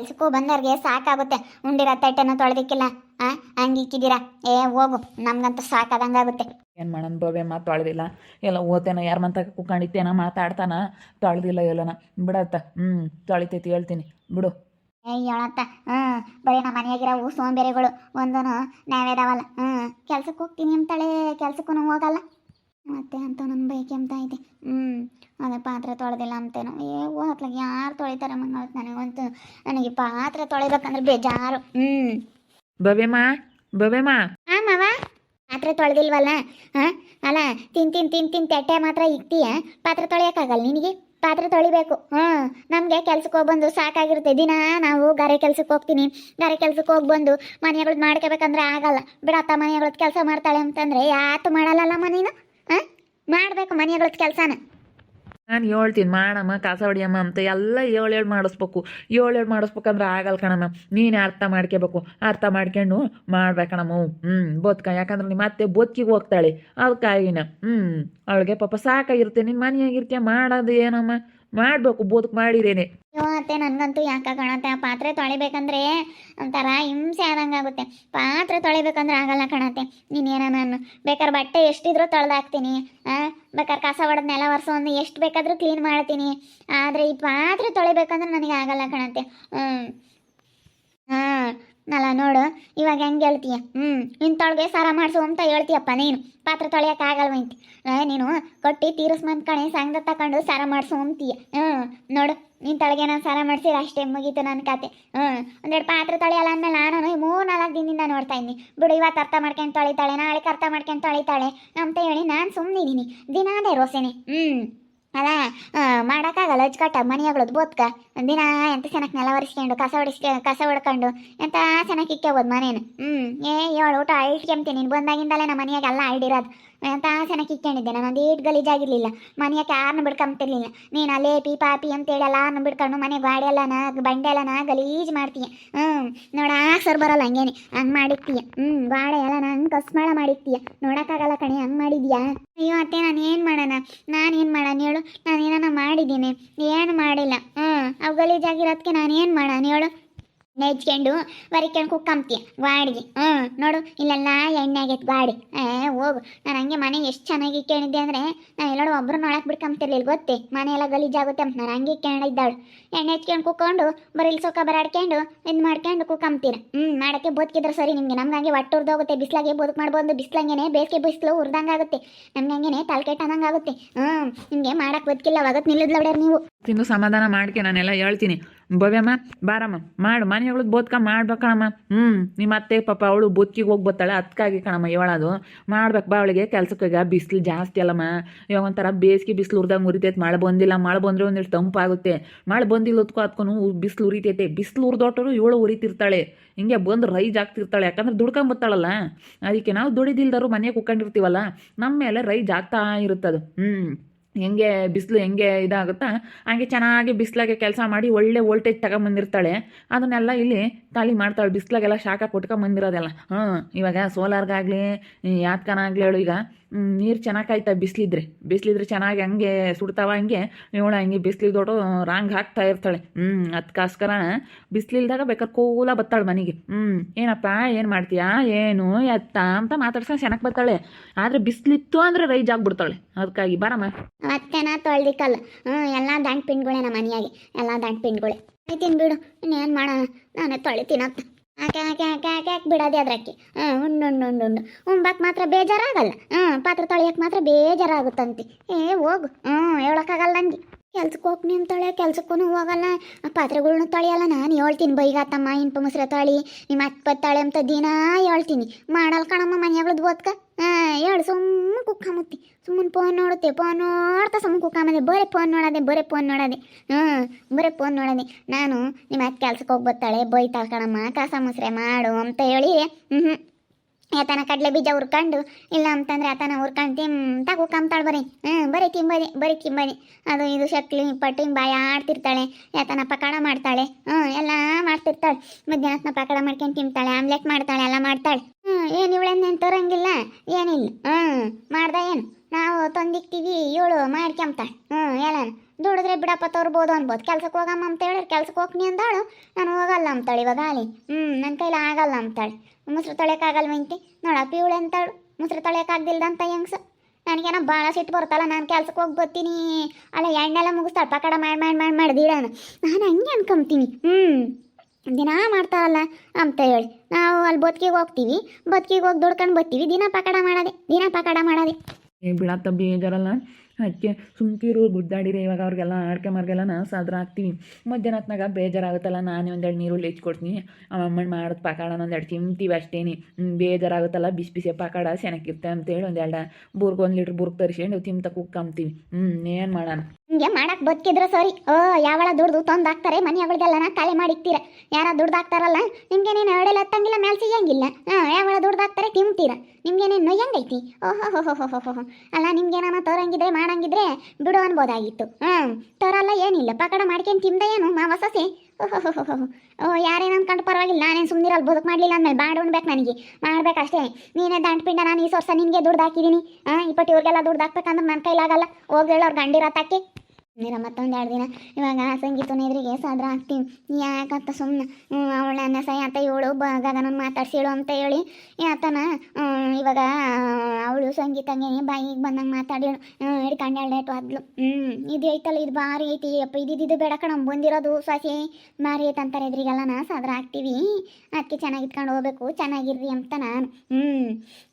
ಕೆಲ್ಸಕ್ಕೂ ಬಂದವ್ರಿಗೆ ಸಾಕಾಗುತ್ತೆ. ಉಂಡಿರೋ ತಟ್ಟೆನ ತೊಳೆದಿಕ್ಕಿಲ್ಲ. ಆ ಹಂಗಿಕ್ಕಿದ್ದೀರಾ? ಏ ಹೋಗು. ನಮ್ಗಂತೂ ಸಾಕಾದಂಗಾಗುತ್ತೆ ಏನು ಮಾಡೋಣ ಬವೆ ಮಾತು ತೊಳೆದಿಲ್ಲ. ಎಲ್ಲ ಓತೇನ ಯಾರ ಮಂತ ಕುಕ್ಕಂಡಿತ್ತೇನ ಮಾತಾಡ್ತಾನ. ತೊಳೆದಿಲ್ಲ ಎಲ್ಲನ. ಬಿಡತ್ತ. ಹ್ಞೂ ತೊಳಿತೈತಿ ಹೇಳ್ತೀನಿ. ಬಿಡು. ಏ ಹೇಳತ್ತ. ಹ್ಞೂ ಬರೀ ನಮ್ಮ ಮನೆಯಾಗಿರೋ ಸೋಂಬೇರಿಗಳು ಒಂದೂ ನಾವೇದಾವಲ್ಲ ಹ್ಞೂ ಕೆಲ್ಸಕ್ಕೆ ಹೋಗ್ತೀನಿ ಅಂತಳೆ. ಕೆಲ್ಸಕ್ಕೂ ಹೋಗಲ್ಲ. ಮತ್ತೆ ಅಂತ ನನ್ನ ಬೈಕ್ ಅಂತ ಐತೆ ಹ್ಞೂ ಅದೇ ಪಾತ್ರೆ ತೊಳೆದಿಲ್ಲ ಅಂತೇನೋ. ಏ ಹೋಗ್ಲಾಗ ಯಾರು ತೊಳಿತಾರೆ ಮಂಗಳತ್ ನನಗಂತೂ. ನನಗೆ ಪಾತ್ರೆ ತೊಳಿಬೇಕಂದ್ರೆ ಬೇಜಾರು. ಹ್ಞೂ ಬವೆಮಾ ಬವೆಮಾ ಆ ಮಾವ? ಪಾತ್ರೆ ತೊಳೆದಿಲ್ವಲ್ಲ? ಹಾಂ ಅಲ್ಲ ತಿನ್ ತಿನ್ ತಿನ್ ತಿನ್ ತಟ್ಟೆ ಮಾತ್ರ ಇಕ್ತೀಯ? ಪಾತ್ರೆ ತೊಳೆಯೋಕ್ಕಾಗಲ್ಲ ನಿನಗೆ? ಪಾತ್ರೆ ತೊಳಿಬೇಕು. ಹಾಂ ನಮಗೆ ಕೆಲ್ಸಕ್ಕೆ ಹೋಗ್ಬಂದು ಸಾಕಾಗಿರುತ್ತೆ. ದಿನ ನಾವು ಗಾರೆ ಕೆಲ್ಸಕ್ಕೆ ಹೋಗ್ತೀನಿ. ಗಾರೆ ಕೆಲ್ಸಕ್ಕೆ ಹೋಗ್ಬಂದು ಮನೆಗಳದ್ದು ಮಾಡ್ಕೋಬೇಕಂದ್ರೆ ಆಗಲ್ಲ. ಬಿಡತ್ತ ಮನೆಗಳದ್ದು ಕೆಲಸ ಮಾಡ್ತಾಳೆ ಅಂತಂದರೆ ಯಾತು ಮಾಡಲ್ಲಲ್ಲ ಮನೇನ ಮಾಡಬೇಕು ಮನೆಗಳದ್ದು ಕೆಲಸನ. ನಾನು ಹೇಳ್ತೀನಿ, ಮಾಡಮ್ಮ, ಕಸ ಹೊಡಿಯಮ್ಮ ಅಂತ ಎಲ್ಲ ಏಳು ಏಳು ಮಾಡಿಸ್ಬೇಕು. ಏಳು ಏಳು ಮಾಡಿಸ್ಬೇಕಂದ್ರೆ ಆಗಲ್ಲ ಕಣಮ್ಮ. ನೀನೇ ಅರ್ಥ ಮಾಡ್ಕೋಬೇಕು. ಅರ್ಥ ಮಾಡ್ಕೊಂಡು ಮಾಡ್ಬೇಕಣಮ್ಮ ಹ್ಞೂ ಬದುಕ. ಯಾಕಂದ್ರೆ ನಿಮ್ಮ ಅತ್ತೆ ಬದುಕಿಗೆ ಹೋಗ್ತಾಳೆ. ಅದಕ್ಕಾಗಿನ ಹ್ಞೂ ಅವಳಿಗೆ ಪಾಪ ಸಾಕಾಗಿರುತ್ತೆ. ನಿನ್ನ ಮನೆಯಾಗಿರ್ತೀಯ? ಮಾಡೋದು ಏನಮ್ಮ ಮಾಡಬೇಕು ಬದುಕು ಮಾಡಿರೇನೆ. ಅತ್ತೆ, ನನಗಂತೂ ಯಾಕೆ ಕಣತ್ತೆ? ಆ ಪಾತ್ರೆ ತೊಳಿಬೇಕಂದ್ರೆ ಒಂಥರ ಹಿಂಸೆ ಆದಂಗಾಗುತ್ತೆ ಪಾತ್ರೆ ತೊಳಿಬೇಕಂದ್ರೆ ಆಗಲ್ಲ ಕಣತ್ತೆ. ನೀನೇನ ನಾನು? ಬೇಕಾದ್ರೆ ಬಟ್ಟೆ ಎಷ್ಟಿದ್ರೂ ತೊಳೆದಾಕ್ತೀನಿ. ಬೇಕಾದ್ರೆ ಕಸ ಹೊಡೆದ್ ನೆಲ ಒರೆಸೋದು ಎಷ್ಟು ಬೇಕಾದ್ರೂ ಕ್ಲೀನ್ ಮಾಡ್ತೀನಿ. ಆದರೆ ಈ ಪಾತ್ರೆ ತೊಳಿಬೇಕಂದ್ರೆ ನನಗೆ ಆಗಲ್ಲ ಕಣತ್ತೆ. ಹ್ಞೂ ಹಾಂ. ನಲ್ಲ ನೋಡು, ಇವಾಗ ಹೆಂಗೆ ಹೇಳ್ತೀಯ? ಹ್ಞೂ ಇಂಥೊಳಗೆ ಸಾರ ಮಾಡಿಸು ಅಂತ ಹೇಳ್ತೀಯಪ್ಪ ನೀನು. ಪಾತ್ರೆ ತೊಳೆಯೋಕ್ಕಾಗಲ್ವಂತಿ ನೀನು ಕೊಟ್ಟು ತೀರಿಸ್ಮಂತ್ ಕಣೆ, ಸಂಘ ತಗೊಂಡು ಸಾರ ಮಾಡಿಸು ಅಂತೀಯ. ಹ್ಞೂ ನೋಡು ನಿಂತೊಳಗೆ ನಾನು ಸಾರ ಮಾಡಿಸಿ ಅಷ್ಟೇ ಮುಗೀತು ನನ್ನ ಕತೆ. ಹ್ಞೂ ಒಂದೆರಡು ಪಾತ್ರೆ ತೊಳೆಯಲ್ಲ ಅಂದಮೇಲೆ ನಾನು ಮೂರು ನಾಲ್ಕು ದಿನದಿಂದ ನೋಡ್ತಾ ಇದ್ದೀನಿ. ಬಿಡು ಇವತ್ತು ಅರ್ಥ ಮಾಡ್ಕೊಂಡು ತೊಳಿತಾಳೆ ನಾಳೆ ಅರ್ಥ ಮಾಡ್ಕೊಂಡು ತೊಳಿತಾಳೆ, ಅಂತ ಹೇಳಿ ನಾನು ಸುಮ್ಮನಿದ್ದೀನಿ ದಿನ ಅದೇ ರೋಸೆನೆ ಹ್ಞೂ ಅಲ್ಲ ಮಾಡೋಕ್ಕಾಗಲ್ಲ ಅಜ್ಕಟ್ಟ ಮನೆಯಾಗಳದ್ದು ಬೋತ್ಕ. ದಿನ ಎಂತ ಚೆನ್ನಾಗಿ ನೆಲ ಒರೆಸ್ಕೊಂಡು, ಕಸ ಹೊಡಿಸ್ಕ ಕಸ ಹೊಡ್ಕೊಂಡು ಎಂತ ಚೆನ್ನಾಗಿ ಇಕ್ಕೋಬೋದು ಮನೇನು? ಹ್ಞೂ ಏ, ಏಳು ಊಟ ನೀನು ಬಂದಾಗಿಂದಲೇ ನಮ್ಮ ಮನೆಯಾಗ ಎಲ್ಲ ತಾಸನ ಕಿಕ್ಕೊಂಡಿದ್ದೆ ನಾನು ಒಂದು ಈಟ್ ಗಲೀಜಾಗಿರ್ಲಿಲ್ಲ ಮನೆಯಕ್ಕೆ ಯಾರನ್ನು ಬಿಡ್ಕೊಂತಿರ್ಲಿಲ್ಲ ನೀನು ಅಲ್ಲೇ ಪಿ ಪಾಪಿ ಅಂತೇಳಿ ಎಲ್ಲಾರನ್ನು ಬಿಡ್ಕೊಂಡು ಮನೆ ಗಾಡಿ ನಾ ಬಂಡೆ ನಾ ಗಲೀಜು ಮಾಡ್ತೀಯ. ಹ್ಞೂ ನೋಡ ಸರ್ ಬರೋಲ್ಲ ಹಂಗೇನೆ. ಹಂಗೆ ಮಾಡಿರ್ತೀಯ. ಹ್ಞೂ ಗಾಡೆ ಎಲ್ಲ ಹಂಗೆ ಕಸ್ಮಾಳ ಮಾಡಿರ್ತೀಯ. ನೋಡೋಕ್ಕಾಗಲ್ಲ ಕಣೆ, ಹಂಗೆ ಮಾಡಿದ್ಯಾ? ಅಯ್ಯೋ ಅತ್ತೆ, ನಾನು ಏನು ಮಾಡೋಣ? ನಾನು ಏನು ಮಾಡೋಣ ಹೇಳು. ನಾನು ಏನಾನ ಮಾಡಿದ್ದೀನಿ. ಏನು ಮಾಡಿಲ್ಲ. ಹ್ಞೂ ಅವು ಗಲೀಜಾಗಿರೋದಕ್ಕೆ ನಾನು ಏನು ಮಾಡೋಣ ಹೇಳು. ನೆಚ್ಕೊಂಡು ಬರಿಕೊಂಡು ಕುಕ್ಕಂತೀಯ ಗಾಡಿಗೆ ಹ್ಞೂ, ನೋಡು, ಇಲ್ಲೆಲ್ಲ ಎಣ್ಣೆ ಆಗೈತೆ ಗಾಡಿ ಏ, ಹೋಗು. ನಾನು ಹಂಗೆ ಮನೆ ಎಷ್ಟು ಚೆನ್ನಾಗಿ ಇಟ್ಕೊಂಡಿದ್ದೆ ಅಂದರೆ ನಾನು ಎಲ್ಲರೂ ಒಬ್ಬರು ನೋಡಕ್ಕೆ ಬಿಡ್ಕೊಂತಿರ್ಲಿಲ್ಲ ಗೊತ್ತೇ? ಮನೆ ಎಲ್ಲ ಗಲೀಜಾಗುತ್ತೆ ಅಂತ ನಾನು ಹಂಗೆ ಇಟ್ಕೊಂಡಿದ್ದಾಳು ಎಣ್ಣೆ ಹಚ್ಕೊಂಡು ಕುಕ್ಕೊಂಡು ಬರೀ ಸೊಕ್ಕ ಬರಾಡ್ಕೊಂಡು ಇದು ಮಾಡ್ಕೊಂಡು ಕುಕ್ಕಂತೀರ ಹ್ಞೂ, ಮಾಡೋಕ್ಕೆ ಬದುಕಿದ್ರೆ ಸರಿ ನಿಮಗೆ. ನಮ್ಗೆ ಹಂಗೆ ಒಟ್ಟು ಉರ್ದೋಗುತ್ತೆ ಬಿಸ್ಲಾಗೆ ಬದುಕು ಮಾಡ್ಬೋದು. ಬಿಸ್ಲಂಗೆನೆ ಬೇಸಿಗೆ ಬಿಸಿಲು ಉರ್ದಂಗೆ ಆಗುತ್ತೆ. ನಮ್ಗೆ ಹಂಗೆ ತಲೆಕೆಟ್ಟ ಅನ್ನಂಗೆ ಆಗುತ್ತೆ. ಹ್ಞೂ, ನಿಮಗೆ ಮಾಡಕ್ಕೆ ಬದುಕಿಲ್ಲ. ಅವತ್ತು ನಿಲ್ಲದ್ಲ ನೀವು. ತಿನ್ನು ಸಮಾಧಾನ ಮಾಡ್ಕೆ ನಾನೆಲ್ಲ ಹೇಳ್ತೀನಿ. ಭವ್ಯಮ್ಮ, ಬಾರಮ್ಮ, ಮಾಡು. ಮನೆಯೊಳಗೆ ಬೋದ್ಕ ಮಾಡ್ಬೇಕಣಮ್ಮ ಹ್ಞೂ ನಿಮ್ಮ ಅತ್ತೆ, ಪಾಪ ಅವಳು ಬುತ್ತಿಗೆ ಹೋಗಿ ಬತ್ತಾಳೆ ಅದಕ್ಕಾಗಿ ಕಣಮ್ಮ ಇವಳದು. ಮಾಡ್ಬೇಕು ಬಾ ಅವಳಿಗೆ ಕೆಲ್ಸಕ್ಕೆ ಬಿಸಿಲು ಜಾಸ್ತಿ ಅಲ್ಲಮ್ಮ. ಇವಾಗ ಒಂಥರ ಬೇಸಿಗೆ ಬಿಸಿಲು ಉರ್ದಾಗ ಉರಿತೈತೆ. ಮಳೆ ಬಂದಿಲ್ಲ, ಮಳೆ ಬಂದರೆ ಒಂದಿಷ್ಟು ತಂಪಾಗುತ್ತೆ. ಮಳೆ ಬಂದಿಲ್ಲ ಹೊತ್ಕೊ ಅದ್ಕೊಂಡು ಬಿಸಿಲು ಉರಿತೈತೆ. ಬಿಸಿಲು ಉರಿದೋಟರು ಇವಳು ಉರಿತಿರ್ತಾಳೆ. ಹಿಂಗೆ ಬಂದು ರೈಜ್ ಆಗ್ತಿರ್ತಾಳೆ. ಯಾಕಂದ್ರೆ ದುಡ್ಕೊಂಬತ್ತಾಳಲ್ಲ ಅದಕ್ಕೆ ನಾವು ದುಡಿದಿಲ್ದರು ಮನೆಗೆ ಕುತ್ಕೊಂಡಿರ್ತೀವಲ್ಲ ನಮ್ಮ ಮೇಲೆ ರೈಜ್ ಆಗ್ತಾ ಇರುತ್ತದು. ಹ್ಞೂ ಹೆಂಗೆ ಬಿಸಿಲು ಹೆಂಗೆ ಇದಾಗುತ್ತಾ, ಹಾಗೆ ಚೆನ್ನಾಗಿ ಬಿಸಿಲಾಗೆ ಕೆಲಸ ಮಾಡಿ ಒಳ್ಳೆ ವೋಲ್ಟೇಜ್ ತಗೊಂಬಂದಿರ್ತಾಳೆ. ಅದನ್ನೆಲ್ಲ ಇಲ್ಲಿ ತಾಳಿ ಮಾಡ್ತಾಳೆ. ಬಿಸಿಲಾಗೆಲ್ಲ ಶಾಖ ಕೊಟ್ಕೊಂಬಂದಿರೋದೆಲ್ಲ. ಹಾಂ ಇವಾಗ ಸೋಲಾರ್ಗಾಗಲಿ ಯಾತ್ಕನಾಗಲಿ ಹೇಳು ಈಗ. ನೀರು ಚೆನ್ನಾಗಿ ಕಾಯ್ತಾ ಬಿಸಿಲಿದ್ರೆ? ಬಿಸಿಲಿದ್ರೆ ಚೆನ್ನಾಗಿ ಹಂಗೆ ಸುಡ್ತಾವ ಹಂಗೆ? ಇವಳು ಹಂಗೆ ಬಿಸಿಲಿಗೆ ದೊಡ್ಡ ರಾಂಗ್ ಹಾಕ್ತಾ ಇರ್ತಾಳೆ. ಹ್ಞೂ ಅದಕ್ಕೋಸ್ಕರ ಬಿಸಿಲಿಲ್ದಾಗ ಬೇಕಾದ್ರೆ ಕೂಲ ಬತ್ತಾಳೆ ಮನೆಗೆ. ಹ್ಞೂ ಏನಪ್ಪ, ಏನು ಮಾಡ್ತೀಯಾ? ಏನು, ಎತ್ತ ಅಂತ ಮಾತಾಡ್ಸ್ಕೊಂಡು ಚೆನ್ನಾಗಿ ಬರ್ತಾಳೆ. ಆದರೆ ಬಿಸಿಲಿತ್ತು ಅಂದರೆ ರೈಜ್ ಆಗ್ಬಿಡ್ತಾಳೆ. ಅದಕ್ಕಾಗಿ ಬರಮ್ಮ. ಮತ್ತೆನ ತೊಳ್ದಿಕ್ಕಲ್ಲ. ಹ್ಞೂ ಎಲ್ಲ ದಂಟ್ ಪಿಂಡ್ಗಳೇ ನಮ್ಮ ಮನೆಯಾಗೆ. ಎಲ್ಲ ದಂಟ್ ಪಿಂಡ್ಗಳೇ ಆಯ್ತೀನಿ ಬಿಡು ಇನ್ನೇನು ಮಾಡೋಣ ನಾನೇ ತೊಳಿತೀನತ್ತ ಆಕೆ ಆಕೆ ಆಕೆ ಆಕೆ ಆಕೆ ಬಿಡೋದೆ ಅದ್ರಕ್ಕೆ. ಹ್ಞೂ ಉಂಡು ಉಂಡು ಉಂಡು ಉಂಡು. ಉಂಬಕ್ಕೆ ಮಾತ್ರ ಬೇಜಾರಾಗಲ್ಲ. ಹ್ಞೂ ಪಾತ್ರೆ ತೊಳೆಯೋಕೆ ಮಾತ್ರ ಬೇಜಾರಾಗುತ್ತಂತೆ. ಏ, ಹೋಗು. ಹ್ಞೂ, ಹೇಳೋಕ್ಕಾಗಲ್ಲ ನನಗೆ ಕೆಲ್ಸಕ್ಕೆ ಹೋಗ್ನಿ ಅಂತಾಳೆ ಕೆಲ್ಸಕ್ಕೂ ಹೋಗಲ್ಲ. ಪಾತ್ರೆಗಳ್ನ ತೊಳೆಯಲ್ಲ, ನಾನು ಹೇಳ್ತೀನಿ. ಬೈಗಾತಮ್ಮ ಇನ್ಪ ಮುಸ್ರೆ ತೊಳಿ. ನಿಮ್ಮ ಅಕ್ಕ ಬತ್ತಾಳೆ ಅಂತ ದಿನ ಹೇಳ್ತೀನಿ. ಮಾಡಲ್ಲ ಕಣಮ್ಮ ಮನೆಯಾಗಳದ್ದು ಓದ್ಕ. ಹಾಂ ಹೇಳು ಸುಮ್ಮನೆ ಕುಕ್ಕಮತ್ತಿ ಸುಮ್ಮನೆ ಫೋನ್ ನೋಡುತ್ತೆ ಫೋನ್ ನೋಡ್ತಾ ಸುಮ್ಮನೆ ಕುಕ್ಕಮದೆ ಬರೀ ಫೋನ್ ನೋಡೋದೆ, ಬರೀ ಫೋನ್ ನೋಡೋದೆ. ಹ್ಞೂ ಬರೀ ಫೋನ್ ನೋಡೋದೆ. ನಾನು ನಿಮ್ಮ ಅಕ್ಕ ಕೆಲ್ಸಕ್ಕೆ ಹೋಗಿ ಬರ್ತಾಳೆ ಬೈ ಕಣಮ್ಮ, ಕಸ ಮುಸ್ರೆ ಮಾಡು ಅಂತ ಹೇಳಿ ಹ್ಞೂ ಯಾತನ ಕಡಲೆ ಬೀಜ ಹುರ್ಕೊಂಡು, ಇಲ್ಲ ಅಂತಂದ್ರೆ ಆತನ ಹುರ್ಕೊಂಡು ತಿಂತ ಕಮ್ತಾಳೆ ಬರೀ. ಹ್ಞೂ ಬರೀ ತಿಂಬದಿ ಬರೀ ತಿಂಬದಿ. ಅದು ಇದು ಶಕ್ಲಿ ಪಟ್ಟಿ ಬಾಯ ಆಡ್ತಿರ್ತಾಳೆ. ಯಾತನ ಪಕೋಡ ಮಾಡ್ತಾಳೆ. ಹ್ಞೂ ಎಲ್ಲ ಮಾಡ್ತಿರ್ತಾಳೆ. ಮಧ್ಯಾಹ್ನ ಪಕೋಡ ಮಾಡ್ಕೊಂಡು ತಿಂತಾಳೆ, ಆಮ್ಲೆಟ್ ಮಾಡ್ತಾಳೆ, ಎಲ್ಲ ಮಾಡ್ತಾಳೆ. ಹ್ಞೂ ಏನು ಇವಳನ್ನೇನು ತೋರಂಗಿಲ್ಲ? ಏನಿಲ್ಲ. ಹ್ಞೂ ಮಾಡ್ದ ಏನು? ನಾವು ತಂದಿಕ್ತೀವಿ, ಇವಳು ಮಾಡ್ಕೊಂಬ್ತಾಳೆ. ಹ್ಞೂ ಎಲ್ಲ ದುಡಿದ್ರೆ ಬಿಡಪ್ಪ ತೋರ್ಬೋದು ಅನ್ಬೋದು. ಕೆಲ್ಸಕ್ಕೆ ಹೋಗಮ್ಮ ಅಂತ ಹೇಳಿ ಕೆಲ್ಸಕ್ಕೆ ಹೋಗ್ನಿ ಅಂದಾಳು. ನಾನು ಹೋಗಲ್ಲ ಅಂತಾಳೆ ಇವಾಗ ಅಲ್ಲಿ. ಹ್ಞೂ ನನ್ನ ಕೈಲಿ ಆಗಲ್ಲ ಅಂತಾಳೆ. ಮೊಸರು ತೊಳೆಯೋಕ್ಕಾಗಲ್ವಂತಿ ನೋಡ ಪಿವಳೆ ಅಂತಾಳು ಮೊಸರು ತೊಳೆಯೋಕ್ಕಾಗ್ದಿಲ್ದಂತ ಹೆಂಗ್ಸ? ನನಗೇನೋ ಭಾಳ ಸಿಟ್ಟು ಬರ್ತಲ್ಲ ನಾನು ಕೆಲ್ಸಕ್ಕೆ ಹೋಗಿ ಬರ್ತೀನಿ. ಅಲ್ಲ, ಎಣ್ಣೆಲ್ಲ ಮುಗಿಸ್ತಾಳೆ. ಪಕಡ ಮಾಡಿ ಮಾಡಿ ಮಾಡಿ ಮಾಡಿ, ದಿಡಾನ. ನಾನು ಹಂಗೆ ಅನ್ಕೊಂತೀನಿ. ಹ್ಞೂ ದಿನ ಮಾಡ್ತಾರಲ್ಲ ಅಂತ ಹೇಳಿ. ನಾವು ಅಲ್ಲಿ ಬದುಕಿಗೆ ಹೋಗ್ತೀವಿ. ಬದುಕಿಗೆ ಹೋಗಿ ದುಡ್ಕೊಂಡು ಬರ್ತೀವಿ. ದಿನ ಪಕಡ ಮಾಡೋದೆ, ದಿನ ಪಕಡ ಮಾಡೋದೆ. ಬಿಡತ್ತ ಬೇಜಾರಲ್ಲ. ಅದಕ್ಕೆ ಸುಮ್ಕಿರು ಗುದ್ದಾಡಿರಿ, ಇವಾಗ ಅವ್ರಿಗೆಲ್ಲ ಆಡ್ಕೆ ಮಾರ್ಗೆಲ್ಲ ನಾವು ಸಾದ್ರ ಹಾಕ್ತೀವಿ ಮಧ್ಯಾಹ್ನ ಹೊತ್ನಾಗ ಬೇಜಾರಾಗುತ್ತಲ್ಲ, ನಾನೇ ಒಂದೆರಡು ನೀರು ಹೆಚ್ಚಿ ಕೊಡ್ತೀನಿ. ಅಮ್ಮನ ಮಾಡೋದು ಪಕಾಡನ ಒಂದೆರಡು ತಿಂತೀವಿ ಅಷ್ಟೇನಿ. ಬೇಜಾರಾಗುತ್ತಲ್ಲ, ಬಿಸಿ ಬಿಸಿ ಪಕಾಡ ಚೆನ್ನಾಗಿರುತ್ತೆ ಅಂತೇಳಿ ಒಂದೆರಡು ಬುರ್ಗ್ ಒಂದು ಲೀಟ್ರ್ ಬುರ್ಗ್ ತರಿಸ್ಕೊಂಡು ತಿಂತ ಕುಕ್ಕಂತೀವಿ ಹ್ಞೂ ಏನು ಮಾಡೋಣ? ಹಿಂಗೆ ಮಾಡಕ್ ಬದುಕಿದ್ರೆ ಸರಿ. ಓ, ಯಾವಳ ದುಡ್ದು ತಂದಾಕ್ತಾರೆ ಮನೆಗಳಿಗೆಲ್ಲ ಖಾಲಿ ಮಾಡಿಕ್ತೀರ. ಯಾರ ದುಡ್ದು ಹಾಕ್ತಾರಲ್ಲ ನಿಮ್ಗೇನೇನು ಅಡೆಲ್ಲ ಹತ್ತಂಗಿಲ್ಲ ಮೇಲೆ ಸಿಗಂಗಿಲ್ಲ ಹಾಂ, ಯಾವಳ ದುಡ್ದು ಹಾಕ್ತಾರೆ ತಿಂತೀರ. ನಿಮ್ಗೇನೇನು ನೊಯ್ಯಂಗೈತಿ? ಓಹೋ, ಹೋ ಹೋ ಹೋ ಹೋ ಹೋ ಅಲ್ಲ, ನಿಮ್ಗೇನಾನ ತೋರಂಗಿದ್ರೆ, ಮಾಡಂಗಿದ್ರೆ ಬಿಡು ಅನ್ಬೋದಾಗಿತ್ತು. ಹ್ಞೂ ತೋರಲ್ಲ ಏನಿಲ್ಲ ಪಕಡ ಮಾಡ್ಕೊಂಡು ತಿಂದ ಏನು, ಮಾವ ಸಸಿ? ಓಹೋ ಓ ಯಾರೇನು ಅನ್ಕೊಂಡು ಪರವಾಗಿಲ್ಲ, ನಾನೇನು ಸುಮ್ಮನಿರಲ್ಲ ಬದುಕು ಮಾಡಲಿಲ್ಲ ಅಂದ್ಮೇಲೆ ಮಾಡಿ ಉಣ್ಬೇಕು ನನಗೆ. ಮಾಡ್ಬೇಕಷ್ಟೇ. ನೀನೇ ದಂಟ್ಪಿಂಡ ನಾನು ಈ ವರ್ಷ ನಿನಗೆ ದುಡ್ದು ಹಾಕಿದ್ದೀನಿ ಹಾಂ ಇಪ್ಪತ್ತು ಇವ್ರಿಗೆಲ್ಲ ದುಡ್ದು ಹಾಕ್ಬೇಕಂದ್ರೆ ನನ್ನ ಕೈಲಾಗಲ್ಲ. ಹೋಗಿ ಹೇಳೋರು ಗಂಡಿರತ್ತಕ್ಕೆ ನೀರ ಮತ್ತೊಂದು ಎರಡು ದಿನ. ಇವಾಗ ಸಂಗೀತನ ಎದುರಿಗೆ ಸಾದ್ರ ಹಾಕ್ತೀವಿ ಯಾಕಂತ ಸುಮ್ಮನೆ ಅವಳ ಅನ್ನ ಅಂತ ಇವಳು ಮಾತಾಡ್ಸಿ ಮಾತಾಡ್ಸಿಳು ಅಂತ ಹೇಳಿ ಆತನ ಇವಾಗ, ಅವಳು ಸಂಗೀತಂಗೆ ಬಾಯಿಗೆ ಬಂದಂಗೆ ಮಾತಾಡಿಳು ಹಿಡ್ಕೊಂಡು ಲೇಟು ಅದ್ಲು ಹ್ಞೂ ಇದು ಐತಲ್ಲ, ಇದು ಭಾರಿ ಐತಿ. ಅಪ್ಪ ಇದು ಬೇಡ ಕಣ, ಬಂದಿರೋದು ಸಸಿ. ಭಾರಿ ಐತೆ ಅಂತಾರೆ ಎದುರಿಗೆಲ್ಲ, ನಾ ಸಾದ್ರ ಹಾಕ್ತೀವಿ. ಅದಕ್ಕೆ ಚೆನ್ನಾಗಿ ಇಟ್ಕೊಂಡು ಹೋಗ್ಬೇಕು. ಚೆನ್ನಾಗಿರ್ರಿ ಅಂತ ನಾನು. ಹ್ಞೂ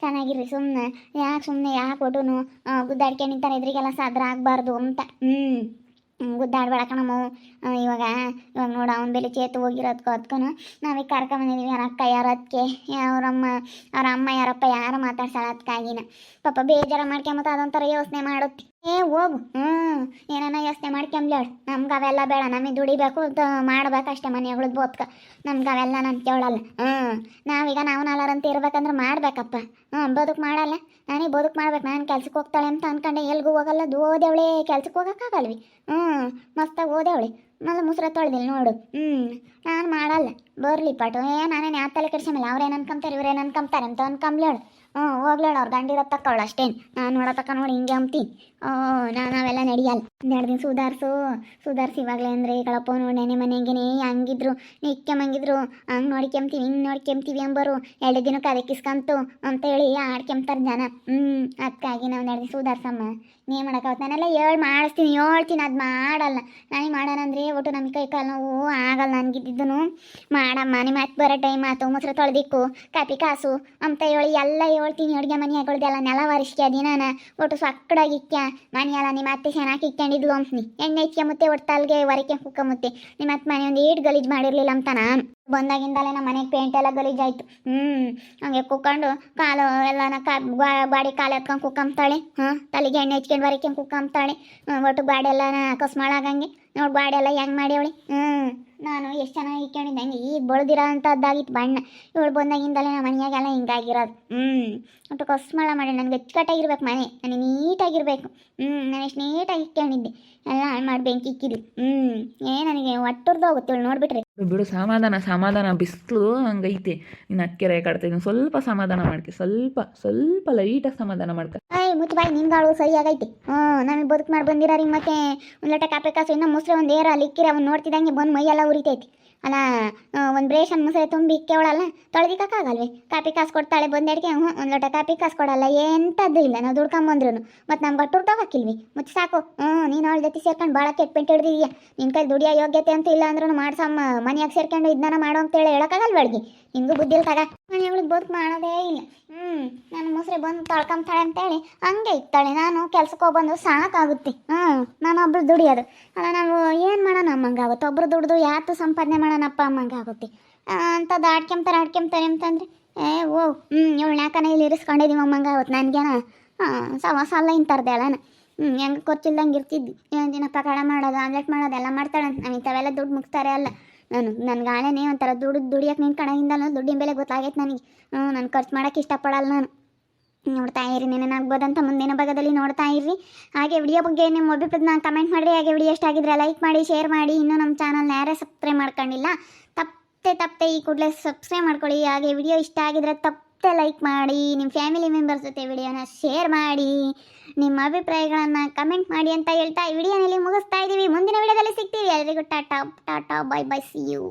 ಚೆನ್ನಾಗಿರ್ರಿ ಸುಮ್ಮನೆ ಯಾಕೆ ಸುಮ್ಮನೆ ಯಾಕೆ ಕೊಟ್ಟು ಗುದ್ದಾಡ್ಕೊಂಡು ನಿಂತಾರೆ ಎದುರಿಗೆಲ್ಲ ಸಾದ್ರ ಆಗಬಾರ್ದು ಅಂತ. ಹ್ಞೂ ಗುದ್ದಾಡ್ಬೇಡ ಕಣಮ್ಮ. ಇವಾಗ ಇವಾಗ ನೋಡು, ಅವನ ಬೆಲೆ ಚೇತು ಹೋಗಿರೋದ್ಕೋ ಅದಕ್ಕೂ ನಾವೀಗ ಕರ್ಕೊಂಬಂದಿದ್ದೀವಿ ಅವ್ರ ಅಕ್ಕ ಯಾರ ಅದಕ್ಕೆ ಅವ್ರಮ್ಮ ಅವ್ರ ಅಮ್ಮ ಯಾರಪ್ಪ, ಯಾರು ಮಾತಾಡ್ಸಲ್ಲ ಅದಕ್ಕಾಗಿನ ಪಾಪ ಬೇಜಾರ ಮಾಡ್ಕೊಂಬತ್ತ ಅದೊಂಥರ ಯೋಚನೆ ಮಾಡುತ್ತೆ. ಏ, ಹೋಗು. ಹ್ಞೂ ಏನಾನ ಯೋಚನೆ ಮಾಡ್ಕೊಂಬ್ಲೇಳ್ ನಮ್ಗೆ ಅವೆಲ್ಲ ಬೇಡ, ನಮಗೆ ದುಡಿಬೇಕು ಮಾಡ್ಬೇಕಷ್ಟೇ ಅಷ್ಟೇ ಮನೆಗಳು ಬೋತ್ಕ. ನಮ್ಗೆ ಅವೆಲ್ಲ ನಾನು ಕೇಳಲ್ಲ. ಹ್ಞೂ ನಾವೀಗ ನಾವು ನಾಲ್ಕರಂತ ಇರ್ಬೇಕಂದ್ರೆ ಮಾಡ್ಬೇಕಪ್ಪ. ಹ್ಞೂ ಬದುಕು ಮಾಡಲ್ಲ. ನಾನೇ ಬದುಕು ಮಾಡ್ಬೇಕು. ನಾನು ಕೆಲ್ಸಕ್ಕೆ ಹೋಗ್ತಾಳೆ ಅಂತ ಅನ್ಕೊಂಡೆ. ಎಲ್ಗೂ ಹೋಗಲ್ಲ ಓದೇವಳೆ ಕೆಲ್ಸಕ್ಕೆ ಹೋಗೋಕ್ಕಾಗಲ್ವಿ. ಹ್ಞೂ ಮಸ್ತಾಗಿ ಓದೇವಳೆ ಮೊದಲು ಮುಸ್ರ ತೊಳ್ದಿಲ್ಲ ನೋಡು. ಹ್ಞೂ ನಾನು ಮಾಡಲ್ಲ. ಬರ್ಲಿ ಪಟು. ಏ, ನಾನೇನು ಯಾವ ತಲೆ ಕೆಡ್ಸಮಿಲ್ಲ ಅವ್ರೇನು ಅನ್ಕೊಂತಾರೆ, ಇವ್ರೇನು ಅನ್ಕೊಂತಾರೆ ಅಂತ ಅನ್ಕೊಂಬ್ಲೇಳು ಹ್ಞೂ ಹೋಗ್ಲೇಳು ಅವ್ರ ಗಂಡಿರೋ ತಕ್ಕವಳು ಅಷ್ಟೇನು ನಾನು ನೋಡೋ ನೋಡಿ ಹಿಂಗೆ ಅಂಬ್ತಿ. ನಾನು ನಾವೆಲ್ಲ ನಡೆಯಲ್ಲ. ಒಂದೆರಡು ದಿನ ಸುಧಾರಿಸು. ಸುಧಾರಿಸಿ ಇವಾಗಲೇ ಅಂದರೆ ಕಳಪ್ಪ ನೋಡೇನೆ ಮನೆಗೇನೆ ಹಂಗಿದ್ರು. ನಿಕ್ಕೆಮಂಗಿದ್ರು ಹಂಗೆ ನೋಡ್ಕೆಂಬ್ತೀವಿ ಹಿಂಗೆ ನೋಡ್ಕೆಂಬ್ತೀವಿ ಅಂಬರು. ಎರಡು ದಿನಕ್ಕೆ ಅದಕ್ಕೆ ಇಸ್ಕಂತು ಅಂತ ಹೇಳಿ ಆಡ್ಕೆಂಬ್ತಾರೆ ಜನ. ಹ್ಞೂ ಅದಕ್ಕಾಗಿ ನಾವು ಎರಡು ದಿನ ಸುಧಾರಿಸಮ್ಮ. ನೀ ಮಾಡೋಕ್ಕಾಗತ್ತೆ ನಾನೆಲ್ಲ ಹೇಳಿ ಮಾಡಿಸ್ತೀನಿ, ಹೇಳ್ತೀನಿ, ಅದು ಮಾಡಲ್ಲ. ನನಗೆ ಮಾಡೋಣಂದ್ರೆ ಒಟ್ಟು ನಮ್ಮ ಕೈ ಕಾಲು ನೋವು ಆಗಲ್ಲ ನನಗಿದ್ದಿದ್ದನು. ಮಾಡಮ್ಮ ನಿಮ್ಮ ಮತ್ತೆ ಬರೋ ಟೈಮ್ ಆತು, ಮೊಸರು ತೊಳೆದಿಕ್ಕು, ಕಾಪಿ ಕಾಸು ಅಂತ ಹೇಳಿ ಎಲ್ಲ ಹೇಳ್ತೀನಿ ಅಡುಗೆ ಮನೆ ಹಾಕೊಳ್ದೆಲ್ಲ ನೆಲ ಒರೆಸ್ಕ್ಯ ದಿನಾನ. ಒಟ್ಟು ಸಕ್ಕಡಾಗಿ ಇಕ್ಕ ಮನೆ ಎಲ್ಲ ನಿಮ್ಮ ಅತ್ತೆ ಚೆನ್ನಾಗಿ ಇಕ್ಕೊಂಡಿದ್ಲು ಅಂತೀನಿ. ಎಣ್ಣೆ ಇಕ್ಕೊಂಬತ್ತೆ ಒಟ್ಟು ತಲ್ಗೆ ಒರಕೆ ಕುಕ್ಕಮುತ್ತೆ ನಿಮ್ಮ ಅತ್ತೆ ಮನೆ ಒಂದು ಏಟ್ ಗಲೀಜು ಮಾಡಿರಲಿಲ್ಲ ಅಂತ ನಾನು ಬಂದಾಗಿಂದಲೇ ನಮ್ಮ ಮನೆಗೆ ಪೇಂಟ್ ಎಲ್ಲ ಗಲೀಜಾಯ್ತು ಹ್ಞೂ ಹಂಗೆ ಕುಕ್ಕೊಂಡು ಕಾಲು ಎಲ್ಲನ ಕಾ ಬಾಡಿ ಕಾಲು ಎತ್ಕೊಂಡು ಕುಕ್ಕಂಬ್ತಾಳೆ ಹಾಂ, ತಲೆಗೆ ಎಣ್ಣೆ ಹಚ್ಕೊಂಡು ವರಕೆ ಕುಕ್ಕಂಬ್ತಾಳೆ ಒಟ್ಟು ಬಾಡಿ ಎಲ್ಲ ಕಸ್ಮಾಳಾಗಂಗೆ ನೋಡಿ ಬಾಡಿ ಎಲ್ಲ ಹೆಂಗೆ ಮಾಡ್ಯವಳಿ. ಹ್ಞೂ ನಾನು ಎಷ್ಟು ಚೆನ್ನಾಗಿ ಹಂಗೆ ಈಗ ಬೆಳೆದಿರೋ ಅಂಥದ್ದಾಗಿತ್ತು ಬಣ್ಣ. ಇವಳು ಬಂದಾಗಿಂದಲೇ ನಮ್ಮ ಮನೆಯಾಗೆಲ್ಲ ಹಿಂಗಾಗಿರೋದು. ಹ್ಞೂ ಒಟ್ಟು ಕೊಸ್ಮಳ ಮಾಡಿ, ನನಗೆ ಅಚ್ಚುಕಟ್ಟಾಗಿರ್ಬೇಕು ಮನೆ. ನನಗೆ ನೀಟಾಗಿರಬೇಕು. ಹ್ಞೂ ನಾನು ಎಷ್ಟು ನೀಟಾಗಿ ಇಟ್ಕೊಂಡಿದ್ದೆ ಎಲ್ಲ ಹಾಳು ಮಾಡಿ ಬೆಂಕಿ ಹ್ಞೂ ಏ, ನನಗೆ ಒಟ್ಟುರ್ದು ಹೋಗುತ್ತೆ. ಇವಳು ನೋಡ್ಬಿಟ್ರೆ. ಬಿಡು, ಸಮಾಧಾನ ಸಮಾಧಾನ, ಬಿಸಿಲು ಹಂಗೈತಿ. ನೀನು ಅಕ್ಕೆರೆ ಕಾಡ್ತಾ ಸ್ವಲ್ಪ ಸಮಾಧಾನ ಮಾಡ್ಕೆ, ಸ್ವಲ್ಪ ಸ್ವಲ್ಪ ಲೈಟಾಗಿ ಸಮಾಧಾನ ಮಾಡ್ಕ. ಏಯ್, ಮುಚ್ಚ ಬಾಯಿ ನಿನ್ಗಾಳು ಸರಿಯಾಗೈತಿ. ಹ್ಞೂ ನಮಗೆ ಬದುಕು ಮಾಡಿ ಬಂದಿರಾರಿ ಮತ್ತೆ, ಒಂದು ಲೋಟ ಕಾಪೆ ಕಾಸು, ಇನ್ನೂ ಮೊಸರು ಒಂದು ಏರ ಅಲ್ಲಿ ಇಕ್ಕಿರ, ಅವ್ನು ನೋಡ್ತಿದ್ದಂಗೆ ಬಂದು ಮೈಯೆಲ್ಲ ಉರಿತೈತಿ. ಅಲ್ಲ ಒಂದು ಬ್ರೇಷನ್ ಮುಸರೆ ತುಂಬಿ ಇಕ್ಕೆವಳಲ್ಲ ತೊಳೆದಿಕ್ಕಾಗಲ್ವಿ? ಕಾಪಿ ಕಾಸು ಕೊಡ್ತಾಳೆ ಬಂದೆಡ್ಗೆ ಹ್ಞೂ ಒಂದು ಲೋಟ ಕಾಪಿ ಕಾಸು ಕೊಡಲ್ಲ ಎಂಥದ್ದು ಇಲ್ಲ, ನಾವು ದುಡ್ಕೊಂಬಂದ್ರು ಮತ್ತು ನಮ್ಗೆ ಅಟ್ಟು ತಗೋಕಿಲ್ವಿ? ಮುಚ್ಚಿ ಸಾಕು ಹ್ಞೂ ನೀನು ಅವಳ ಜೊತೆ ಸೇರ್ಕೊಂಡು ಭಾಳ ಕೆಟ್ಟ ಪೆಂಟ್ ಹಿಡ್ದಿದ್ಯಾ. ನಿನ್ನ ಕೈ ದುಡಿಯೋ ಯೋಗ್ಯತೆ ಅಂತ ಇಲ್ಲ ಅಂದ್ರೂ ಮಾಡ್ಸಮ್ಮ ಮನೆಯಾಗ ಸೇರ್ಕೊಂಡು ಇದನ್ನ ಮಾಡೋ ಅಂತೇಳಿ ಹೇಳೋಕ್ಕಾಗಲ್ವಳ್ಗೆ ನಿನಗೂ ನಿಮಗೂ ಬುದ್ಧಿ ಇಲ್ಲ ತಗ ಮನೆಯೊಳಗೆ ಬದುಕು ಮಾಡೋದೇ ಇಲ್ಲ. ಹ್ಞೂ ಮೊಸರೆ ಬಂದು ತೊಳ್ಕೊಂತಾಳೆ ಅಂತೇಳಿ ಹಂಗೆ ಇತ್ತಾಳೆ ನಾನು ಕೆಲ್ಸಕ್ಕೆ ಹೋಗ್ಬಂದು ಸಾಕಾಗುತ್ತೆ. ಹ್ಞೂ ನಾನು ಒಬ್ರು ದುಡಿಯೋದು. ಅಲ್ಲ ನಾವು ಏನು ಮಾಡೋಣ ಅಮ್ಮಂಗಾಗುತ್ತೆ ಒಬ್ರು ದುಡ್ದು ಯಾತು ಸಂಪಾದನೆ ಮಾಡೋಣಪ್ಪ ಅಮ್ಮಂಗಾಗುತ್ತೆ ಅಂಥದ್ದು ಆಡ್ಕೊಂತಾರೆ ಆಡ್ಕೊಂತಾರೆ ಅಂತಂದ್ರೆ, ಏ, ಓ ಹ್ಞೂ ಇವಳು ಯಾಕನ ಇಲ್ಲಿ ಇರಿಸ್ಕೊಂಡಿದ್ದೀವಿ ಅಮ್ಮಂಗಾಗುತ್ತೆ ನನಗೇನ? ಹಾಂ ಸವಾಸ ಅಲ್ಲ ಇಂಥರ್ದೆ ಅಲ್ಲ ಹ್ಞೂ ಹೆಂಗೆ ಕೊಚ್ಚಿಲ್ದಂಗೆ ಇರ್ತಿದ್ವಿ ಏನು ದಿನ ಪಕಾಡ ಮಾಡೋದು ಆಮ್ಲೆಟ್ ಮಾಡೋದು, ಎಲ್ಲ ಮಾಡ್ತಾಳೆ ನಾನು ಇಂಥವೆಲ್ಲ ದುಡ್ಡು ಮುಗ್ತಾರೆ ಅಲ್ಲ. ನಾನು ನನ್ನ ಗಾಳೆನೇ ಒಂಥರ ದುಡ್ಡು ದುಡಿಯೋಕೆ ನಿಂತ್ಕೊಂಡಾಗಿಂದಲೂ ದುಡ್ಡಿನ ಬೆಲೆ ಗೊತ್ತಾಗೈತೆ ನನಗೆ. ಹ್ಞೂ ನಾನು ಖರ್ಚು ಮಾಡೋಕ್ಕೆ ಇಷ್ಟಪಡಲ್ಲ ನಾನು. ನೋಡ್ತಾ ಇರಿ ನೆನನಾಗ್ಬೋದಂತ ಮುಂದಿನ ಭಾಗದಲ್ಲಿ ನೋಡ್ತಾ ಇರ್ರಿ. ಹಾಗೆ ವಿಡಿಯೋ ಬಗ್ಗೆ ನಿಮ್ಮ ಅಭಿಪ್ರಾಯ ಕಮೆಂಟ್ ಮಾಡಿರಿ, ಹಾಗೆ ವಿಡಿಯೋ ಇಷ್ಟ ಆಗಿದ್ರೆ ಲೈಕ್ ಮಾಡಿ ಶೇರ್ ಮಾಡಿ. ಇನ್ನೂ ನಮ್ಮ ಚಾನಲ್ನ ಯಾರೇ ಸಬ್ಸ್ಕ್ರೈಬ್ ಮಾಡ್ಕೊಂಡಿಲ್ಲ ತಪ್ಪೆ ತಪ್ಪೆ ಈ ಕೂಡಲೇ ಸಬ್ಸ್ಕ್ರೈಬ್ ಮಾಡ್ಕೊಳ್ಳಿ. ಹಾಗೆ ವಿಡಿಯೋ ಇಷ್ಟ ಆಗಿದ್ರೆ ತಪ್ಪೆ ಲೈಕ್ ಮಾಡಿ ನಿಮ್ಮ ಫ್ಯಾಮಿಲಿ ಮೆಂಬರ್ಸ್ ಜೊತೆ ವಿಡಿಯೋನ ಶೇರ್ ಮಾಡಿ, ನಿಮ್ಮ ಅಭಿಪ್ರಾಯಗಳನ್ನು ಕಮೆಂಟ್ ಮಾಡಿ ಅಂತ ಹೇಳ್ತಾ ಈ ವಿಡಿಯೋನಲ್ಲಿ ಮುಗಿಸ್ತಾ ಇದ್ದೀವಿ ಮುಂದಿನ ವಿಡಿಯೋದಲ್ಲಿ ಸಿಗ್ತೀವಿ. ಎಲ್ರಿಗೂ tata tata bye bye see you